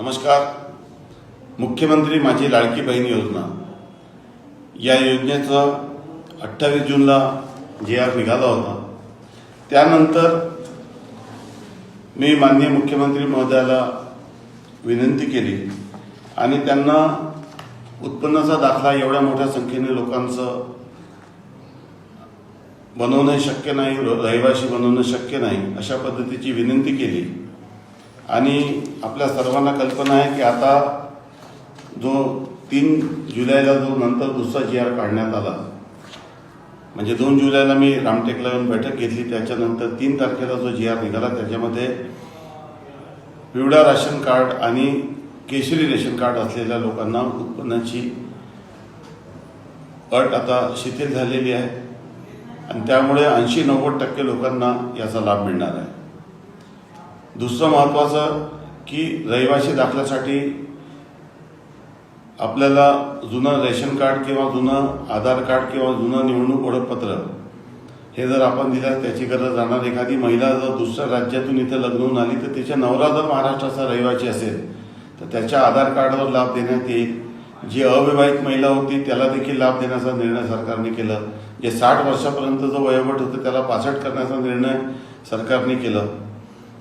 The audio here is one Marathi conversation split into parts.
नमस्कार. मुख्यमंत्री माझी लाडकी बहीण योजना. या योजनेचं अठ्ठावीस जूनला जे आर निघाला होता. त्यानंतर मी माननीय मुख्यमंत्री महोदयाला विनंती केली आणि त्यांना उत्पन्नाचा दाखला एवढ्या मोठ्या संख्येने लोकांचं बनवणं शक्य नाही रहिवाशी बनवणं शक्य नाही अशा पद्धतीची विनंती केली. आणि आपल्या सर्वांना कल्पना आहे की आता जो तीन जुलैला जो नंतर दुसरा जी आर काढण्यात आला म्हणजे दोन जुलैला मी रामटेकला येऊन बैठक घेतली त्याच्यानंतर तीन तारखेला जो जी आर निघाला त्याच्यामध्ये पिवळा राशन कार्ड आणि केशरी रेशन कार्ड असलेल्या लोकांना उत्पन्नाची अट आता शिथिल झालेली आहे. आणि त्यामुळे ऐंशी नव्वद टक्के लोकांना याचा लाभ मिळणार आहे. दुसरं महत्त्वाचं की रहिवासी दाखल्यासाठी आपल्याला जुनं रेशन कार्ड किंवा जुनं आधार कार्ड किंवा जुनं निवडणूक ओळखपत्र हे जर आपण दिलं त्याची गरज राहणार एखादी महिला जर दुसऱ्या राज्यातून इथं लग्न होऊन आली तर तिच्या नवरा जर महाराष्ट्राचा रहिवासी असेल तर त्याच्या आधार कार्डवर लाभ देण्यात येईल. जी अविवाहित महिला होती त्याला देखील लाभ देण्याचा निर्णय सरकारने केलं. जे साठ वर्षापर्यंत जो वयोगट होतं त्याला पासष्ट करण्याचा निर्णय सरकारने केलं.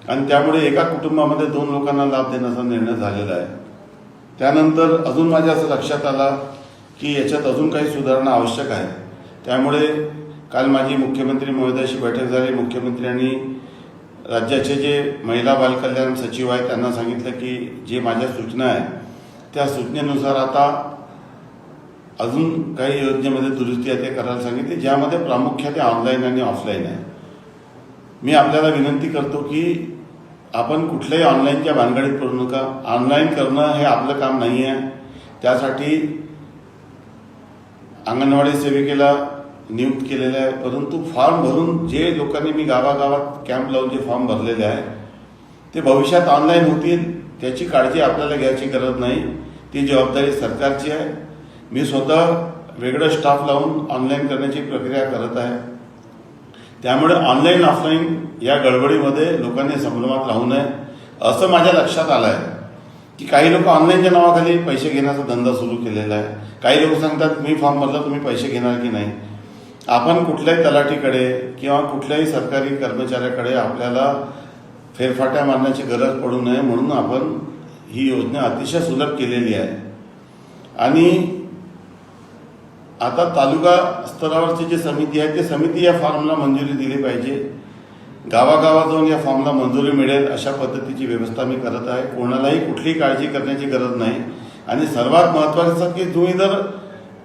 आणि त्यामुळे एका कुटुंबामध्ये दोन लोकांना लाभ देण्याचा निर्णय झालेला आहे. त्यानंतर अजून माझ्या असं लक्षात आला की याच्यात अजून काही सुधारणा आवश्यक आहे. त्यामुळे काल माझी मुख्यमंत्री महोदयाशी बैठक झाली. मुख्यमंत्र्यांनी राज्याचे जे महिला बालकल्याण सचिव आहेत त्यांना सांगितलं की जे माझ्या सूचना आहेत त्या सूचनेनुसार आता अजून काही योजनेमध्ये दुरुस्ती आहे ते करायला सांगितली ज्यामध्ये प्रामुख्याने ऑनलाईन आणि ऑफलाईन आहे. मी आपल्याला विनंती करतो की आपण कुठल्याही ऑनलाईनच्या भानगडीत पडू नका. ऑनलाईन करणं हे आपलं काम नाही आहे त्यासाठी अंगणवाडी सेविकेला नियुक्त केलेलं आहे. परंतु फॉर्म भरून जे लोकांनी मी गावागावात कॅम्प लावून जे फॉर्म भरलेले आहे ते भविष्यात ऑनलाईन होतील त्याची काळजी आपल्याला घ्यायची गरज नाही. ती जबाबदारी सरकारची आहे. मी स्वतः वेगळं स्टाफ लावून ऑनलाईन करण्याची प्रक्रिया करत आहे. त्यामुळे ऑनलाईन ऑफलाईन या गडबडीमध्ये लोकांनी संभ्रमात राहू नये. असं माझ्या लक्षात आलं आहे की काही लोक ऑनलाईनच्या नावाखाली पैसे घेण्याचा धंदा सुरू केलेला आहे. काही लोक सांगतात मी फॉर्म भरला तुम्ही पैसे घेणार की नाही? आपण कुठल्याही तलाठीकडे किंवा कुठल्याही सरकारी कर्मचाऱ्याकडे आपल्याला फेरफाट्या मारण्याची गरज पडू नये म्हणून आपण ही योजना अतिशय सुलभ केलेली आहे. आणि आता तालुका स्तरावरची जी समिती आहे ते समिती या फॉर्मला मंजुरी दिली पाहिजे. गावागावात जाऊन या फॉर्मला मंजुरी मिळेल अशा पद्धतीची व्यवस्था मी करत आहे. कोणालाही कुठलीही काळजी करण्याची गरज नाही. आणि सर्वात महत्त्वाचं की तुम्ही जर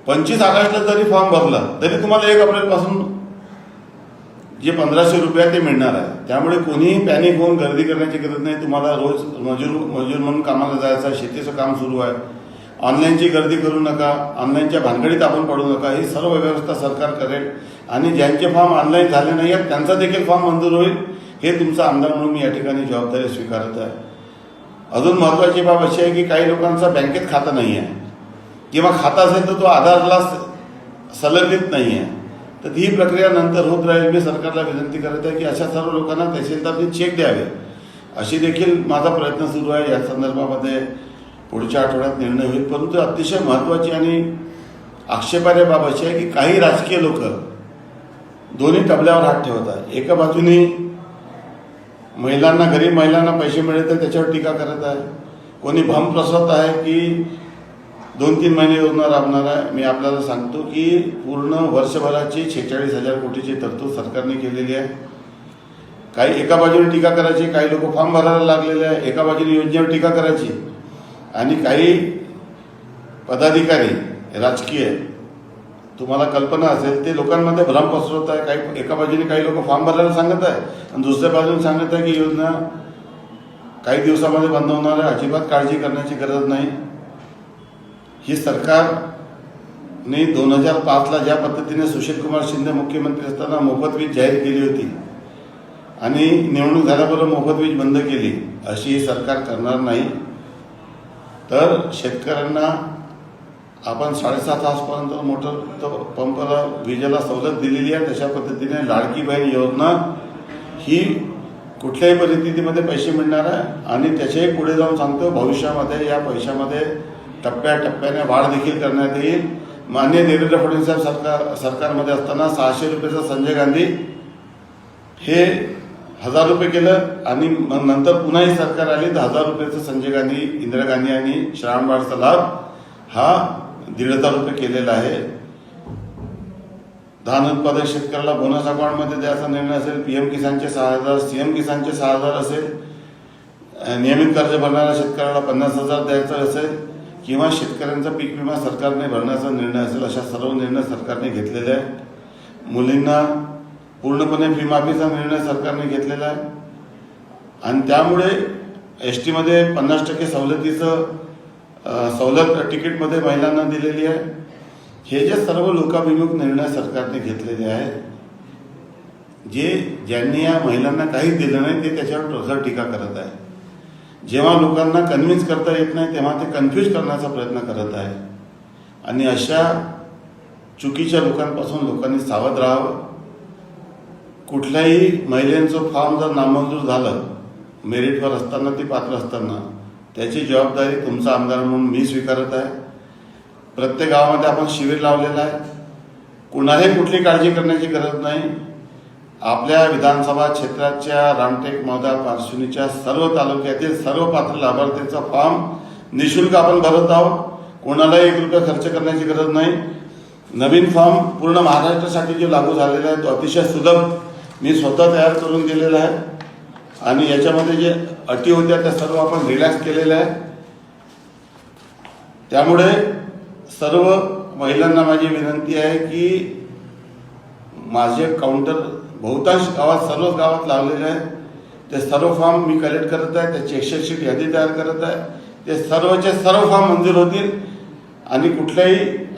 पंचवीस ऑगस्टला जरी फॉर्म भरला तरी तुम्हाला एक एप्रिलपासून जे पंधराशे रुपये ते मिळणार आहे. त्यामुळे कोणीही पॅनिक होऊन गर्दी करण्याची गरज नाही. तुम्हाला रोज मजूर मजूर म्हणून कामाला जायचं आहे शेतीचं काम सुरू आहे. ऑनलाईनची गर्दी करू नका ऑनलाईनच्या भानगडीत आपण पडू नका ही सर्व व्यवस्था सरकार करेल. आणि ज्यांचे फॉर्म ऑनलाईन झाले नाही आहेत त्यांचा देखील फॉर्म मंजूर होईल. हे तुमचा आमदार म्हणून मी या ठिकाणी जबाबदारी स्वीकारत आहे. अजून महत्त्वाची बाब अशी आहे की काही लोकांचा बँकेत खातं नाही आहे. किंवा खाता असेल तर तो आधारला स- संलग्नित नाही आहे. तर ही प्रक्रिया नंतर होत राहील. मी सरकारला विनंती करत आहे की अशा सर्व लोकांना तहसीलदारने चेक द्यावे. अशी देखील माझा प्रयत्न सुरू आहे. या संदर्भामध्ये पुढच्या आठवड्यात निर्णय होईल. परंतु अतिशय महत्त्वाची आणि आक्षेपार्ह बाब अशी आहे की काही राजकीय लोक दोन्ही तबल्यावर हात ठेवत आहे एका बाजूने महिलांना गरीब महिलांना पैसे मिळेल तर त्याच्यावर टीका करत आहे. कोणी भम प्रसवत आहे की दोन तीन महिने योजना राबणार आहे? मी आपल्याला सांगतो की पूर्ण वर्षभराची छेचाळीस हजार कोटीची तरतूद सरकारने केलेली आहे. काही एका बाजूने टीका करायची काही लोक फॉर्म भरायला लागलेले आहे. एका बाजूने योजनेवर टीका करायची. आणि काही पदाधिकारी राजकीय तुम्हाला कल्पना असेल ते लोकांमध्ये भ्रम पसरवत आहे. काही एका बाजूने काही लोक फॉर्म भरायला सांगत आहे आणि दुसऱ्या बाजूने सांगत आहे की योजना काही दिवसामध्ये बंद होणार आहे. अजिबात काळजी करण्याची गरज नाही. ही सरकारने दोन हजार पाचला ज्या पद्धतीने सुशीलकुमार शिंदे मुख्यमंत्री असताना मोफत वीज जाहीर केली होती आणि निवडणूक झाल्याबरोबर मोफत वीज बंद केली अशी ही सरकार करणार नाही. तर शेतकऱ्यांना आपण साडेसात तासपर्यंत मोटर पंपाला विजेला सवलत दिलेली आहे. तशा पद्धतीने लाडकी बहीण योजना ही कुठल्याही परिस्थितीमध्ये पैसे मिळणार आहे. आणि त्याच्याही पुढे जाऊन सांगतो भविष्यामध्ये या पैशामध्ये टप्प्याटप्प्याने वाढ देखील करण्यात येईल. मान्य देवेंद्र फडणवीस साहेब सरकार सरकारमध्ये असताना सहाशे रुपयाचा संजय गांधी हे हजार रुपये केलं आणि मग नंतर पुन्हा ही सरकार आली. तर हजार रुपयाचं संजय गांधी इंदिरा गांधी आणि श्रावणबाळचा लाभ हा दीड हजार रुपये केलेला आहे. धान उत्पादक शेतकऱ्याला बोनस अकाउंटमध्ये द्यायचा निर्णय असेल पीएम किसानचे सहा हजार सीएम किसानचे सहा हजार असेल नियमित कर्ज भरणाऱ्या शेतकऱ्याला पन्नास हजार द्यायचं असेल किंवा शेतकऱ्यांचा पीक विमा सरकारने भरण्याचा निर्णय असेल अशा सर्व निर्णय सरकारने घेतलेले आहे मुलींना पूर्णपणे फीमाफीचा निर्णय सरकारने घेतलेला आहे. आणि त्यामुळे एस टीमध्ये पन्नास टक्के सवलतीचं सवलत तिकीटमध्ये महिलांना दिलेली आहे. हे जे सर्व लोकाभिमुख निर्णय सरकारने घेतलेले आहेत जे ज्यांनी या महिलांना काहीच दिलं नाही ते त्याच्यावर प्रखर टीका करत आहे जेव्हा लोकांना कन्व्हिन्स करता येत नाही तेव्हा ते कन्फ्यूज करण्याचा प्रयत्न करत आहे आणि अशा चुकीच्या लोकांपासून लोकांनी सावध राहावं. कुठल्याही महिलेचं फॉर्म जर नामंजूर झालं मेरिटवर असताना ती पात्र असताना त्याची जबाबदारी तुमचा आमदार म्हणून मी स्वीकारत आहे. प्रत्येक गावामध्ये आपण शिबिर लावलेलं आहे. कुणालाही कुठली काळजी करण्याची गरज नाही. आपल्या विधानसभा क्षेत्राच्या रामटेक मौदा पार्श्वनीच्या सर्व तालुक्यातील सर्व पात्र लाभार्थ्यांचा फॉर्म निशुल्क आपण भरत आहोत. कोणालाही एक रुपया खर्च करण्याची गरज नाही. नवीन फॉर्म पूर्ण महाराष्ट्रासाठी जो लागू झालेला आहे तो अतिशय सुलभ मी स्वतः तयार करून दिलेला आहे. आणि याच्यामध्ये जे अटी होत्या त्या सर्व आपण रिलॅक्स केलेल्या आहे त्यामुळे सर्व महिलांना माझी विनंती आहे की माझे काउंटर बहुतांश गावात सर्वच गावात लावलेले आहे ते सर्व फॉर्म मी कलेक्ट करत आहे त्याची एक्सेल यादी तयार करत आहे. ते सर्वचे सर्व फॉर्म मंजूर होतील आणि कुठल्याही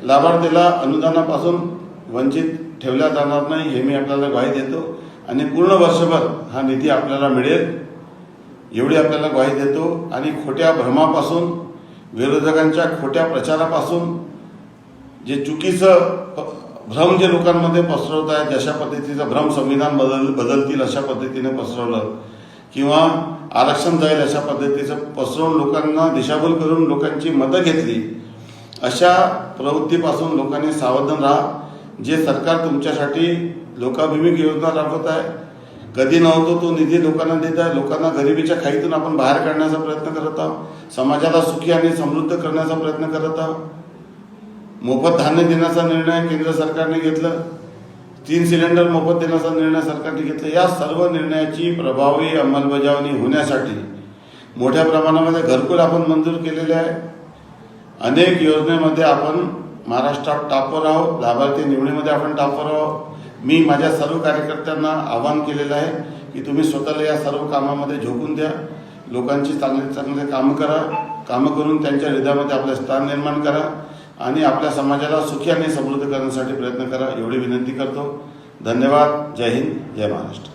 लाभार्थीला अनुदानापासून वंचित ठेवल्या जाणार नाही हे मी आपल्याला ग्वाही देतो. आणि पूर्ण वर्षभर हा निधी आपल्याला मिळेल. एवढी आपल्याला ग्वाही देतो. आणि खोट्या भ्रमापासून विरोधकांच्या खोट्या प्रचारापासून जे चुकीचं प- भ्रम जे लोकांमध्ये पसरवत आहेत जशा पद्धतीचं भ्रम संविधान बदल बदलतील अशा पद्धतीने पसरवलं किंवा आरक्षण जाईल अशा पद्धतीचं पसरवून लोकांना दिशाभूल करून लोकांची मतं घेतली अशा प्रवृत्तीपासून लोकांनी सावधान राहा. जे सरकार तुमच्यासाठी लोकाभिमुख योजना राबवत आहे. कधी नव्हतो तो निधी लोकांना देत आहे. लोकांना गरिबीच्या खाईतून आपण बाहेर काढण्याचा प्रयत्न करत आहोत. समाजाला सुखी आणि समृद्ध करण्याचा प्रयत्न करत आहोत. मोफत धान्य देण्याचा निर्णय केंद्र सरकारने घेतलं. तीन सिलेंडर मोफत देण्याचा निर्णय सरकारने घेतला. या सर्व निर्णयाची प्रभावी अंमलबजावणी होण्यासाठी मोठ्या प्रमाणामध्ये घरकुल आपण मंजूर केलेले आहे. अनेक योजनेमध्ये आपण महाराष्ट्रात टापवर आहोत. लाभार्थी निवडीमध्ये आपण टापवर आहोत. मी माझ्या सर्व कार्यकर्त्यांना आवाहन केलेलं आहे की तुम्ही स्वतःला या सर्व कामामध्ये झोकून द्या. लोकांची चांगले चांगले कामं करा. कामं करून त्यांच्या हृदयामध्ये आपलं स्थान निर्माण करा आणि आपल्या समाजाला सुखी आणि समृद्ध करण्यासाठी प्रयत्न करा एवढी विनंती करतो. धन्यवाद. जय हिंद. जय महाराष्ट्र.